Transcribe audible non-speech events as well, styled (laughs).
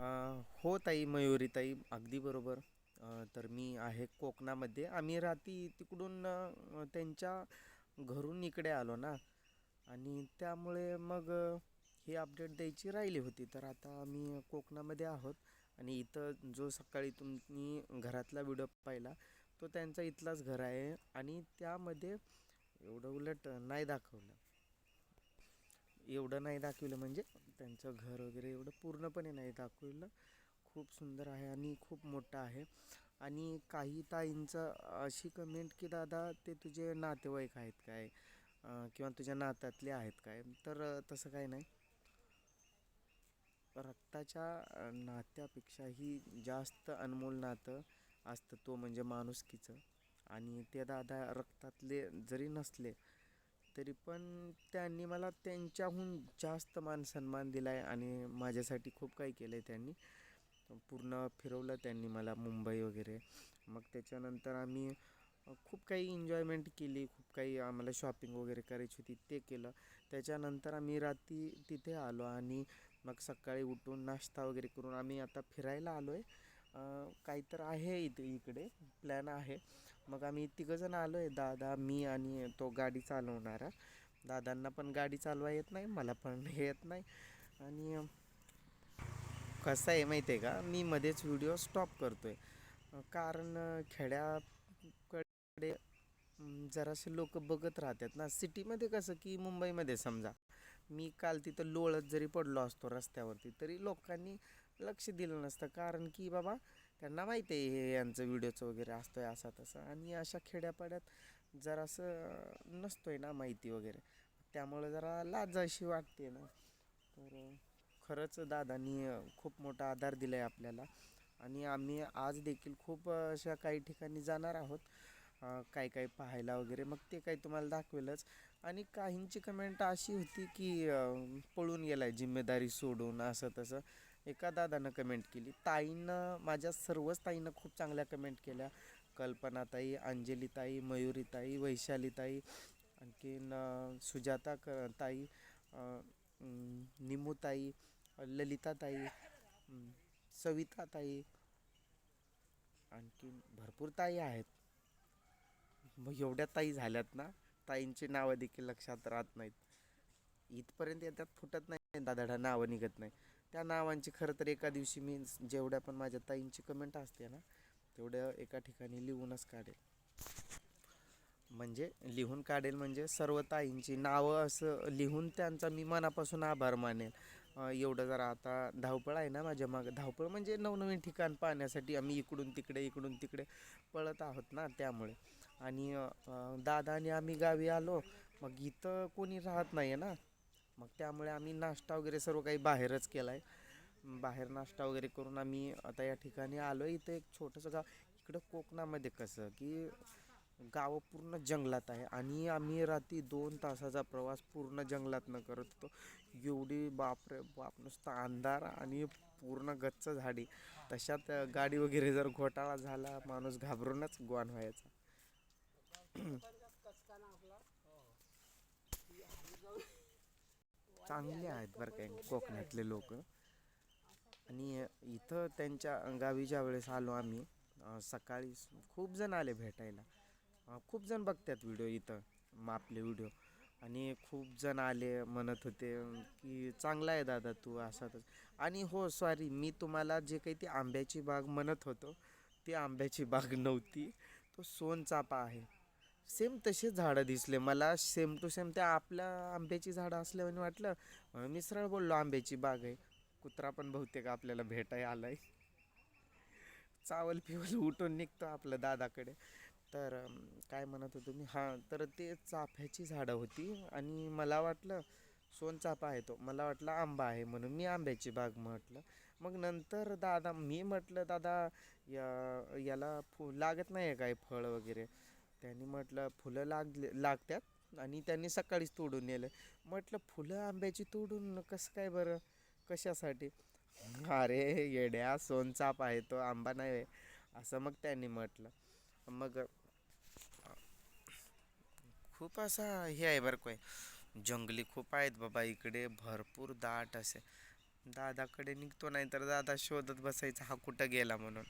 हो ताई मयुरी ताई अगदी बरोबर. तर मी आहे कोकणामध्ये. आम्ही रात्री तिकडून त्यांच्या घरून इकडे आलो ना. आणि त्यामुळे मग ही अपडेट द्यायची राहिली होती. तर आता आम्ही कोकणामध्ये आहोत. आणि इथं जो सकाळी तुम्ही घरातला व्हिडिओ पाहिला तो त्यांचा इथलाच घर आहे. आणि त्यामध्ये एवढं उलट नाही दाखवलं. एवढं नाही दाखवलं म्हणजे त्यांचं घर वगैरे एवढं पूर्णपणे नाही. दाखवलं खूप सुंदर आहे आणि खूप मोठं आहे. आणि काही ताईंचं अशी कमेंट की दादा ते तुझे नातेवाईक आहेत काय? किंवा तुझ्या नात्यातले आहेत काय? तर तसं काही नाही. रक्ताच्या नात्यापेक्षाही जास्त अनमोल नातं असतं तो म्हणजे माणुसकीचं. आणि ते दादा रक्तातले जरी नसले तरी पण त्यांनी मला त्यांच्याहून जास्त मान सन्मान दिला आहे आणि माझ्यासाठी खूप काही केलं आहे त्यांनी. पूर्ण फिरवलं त्यांनी मला मुंबई वगैरे. मग त्याच्यानंतर आम्ही खूप काही एन्जॉयमेंट केली खूप काही आम्हाला शॉपिंग वगैरे करायची होती ते केलं. त्याच्यानंतर आम्ही रात्री तिथे आलो आणि मग सकाळी उठून नाश्ता वगैरे करून आम्ही आता फिरायला आलो आहे काही तर आहे इथे इकडे. प्लॅन आहे. मग आम्ही तिघंजण आलो आहे दादा मी आणि तो गाडी चालवणारा. दादांना पण गाडी चालवा येत नाही मला पण (laughs) येत नाही. आणि कसं आहे माहिती आहे का? मी मध्येच व्हिडिओ स्टॉप करतो आहे कारण खेड्याकडे जरासे लोक बघत राहतात ना. सिटीमध्ये कसं की मुंबईमध्ये समजा मी काल तिथं लोळत जरी पडलो असतो रस्त्यावरती तरी लोकांनी लक्ष दिलं नसतं. कारण की बाबा त्यांना माहिती आहे हे यांचं व्हिडिओचं वगैरे असतो आहे असा तसा. आणि अशा खेड्यापाड्यात जरासं नसतो आहे ना माहिती वगैरे. त्यामुळे जरा लाज अशी वाटते ना. तर खरंच दादांनी खूप मोठा आधार दिला आहे आपल्याला. आणि आम्ही आज देखील खूप अशा काही ठिकाणी जाणार आहोत. काय काय पाहायला वगैरे. मग ते काही तुम्हाला दाखवेलच. आणि काहींची कमेंट अशी होती की पळून गेला आहे जिम्मेदारी सोडून असं तसं. एका दादानं कमेंट केली. ताईनं माझ्या सर्वच ताईनं खूप चांगल्या कमेंट केल्या. कल्पनाताई अंजलीताई मयुरीताई वैशालीताई आणखीन सुजाता क ताई निमूताई ललिताताई सविताताई आणखीन भरपूर ताई आहेत. मग एवढ्या ताई झाल्यात ना ताईंची नावं देखील लक्षात राहत नाहीत. इथपर्यंत येतात फुटत नाही दादाडा नावं निघत नाही. त्या नावांची खरं तर एका दिवशी मी जेवढ्या पण माझ्या ताईंची कमेंट असते ना तेवढ्या एका ठिकाणी लिहूनच काढेल. म्हणजे लिहून काढेल म्हणजे सर्व ताईंची नावं असं लिहून त्यांचा मी मनापासून आभार मानेल. एवढं जरा आता धावपळ आहे ना माझ्या मागं. धावपळ म्हणजे नवनवीन ठिकाण पाहण्यासाठी आम्ही इकडून तिकडे इकडून तिकडे पळत आहोत ना त्यामुळे. आणि अं, दादा आणि आम्ही गावी आलो मग इथं कोणी राहत नाही आहे ना. मग त्यामुळे आम्ही नाश्ता वगैरे सर्व काही बाहेरच केला आहे बाहेर नाश्ता वगैरे करून आम्ही आता या ठिकाणी आलो आहे इथं एक छोटंसं गाव इकडं कोकणामध्ये कसं की गाव पूर्ण जंगलात आहे आणि आम्ही रात्री दोन तासाचा प्रवास पूर्ण जंगलातनं करत होतो. एवढी बापरे बाप नुसता अंधार आणि पूर्ण गच्च झाडी. तशात गाडी वगैरे जर घोटाळा झाला माणूस घाबरूनच गोवान व्हायचा. चांगले आहेत बरं काय कोकणातले लोक. आणि इथं त्यांच्या गावी ज्या वेळेस आलो आम्ही सकाळी खूप जण आले भेटायला. खूप जण बघतात व्हिडिओ इथं मग आपले व्हिडिओ. आणि खूप जण आले म्हणत होते की चांगला आहे दादा तू असा तसं. आणि हो सॉरी मी तुम्हाला जे काही ती आंब्याची बाग म्हणत होतो ती आंब्याची बाग नव्हती. तो सोनचापा आहे. सेम तसेच झाडं दिसले. मला सेम टू सेम त्या आपल्या आंब्याची झाडं असल्यावर वाटलं. म्हणून मी सरळ बोललो आंब्याची बाग आहे. कुत्रा पण बहुतेक आपल्याला भेटाय आलाय. चावल पिवल उठून निघतो आपलं दादाकडे. तर काय म्हणत होतो मी? हां तर ते चाफ्याची झाडं होती आणि मला वाटलं सोनचाफा आहे तो. मला वाटलं आंबा आहे म्हणून मी आंब्याची बाग म्हटलं. मग नंतर दादा मी म्हटलं दादा या याला फु लागत नाही आहे काय फळ वगैरे? त्यांनी म्हटलं फुलं लागले लागतात आणि त्यांनी सकाळीच तोडून नेलं. म्हटलं फुलं आंब्याची तोडून कसं काय बरं? कशासाठी? अरे येड्या सोनचाप आहे तो आंबा नाही आहे. असं मग त्यांनी म्हटलं. मग खूप असा हे आहे बरं काय जंगली खूप आहेत बाबा इकडे भरपूर दाट असे. दादाकडे निघतो नाही तर दादा शोधत बसायचा हा कुठं गेला म्हणून.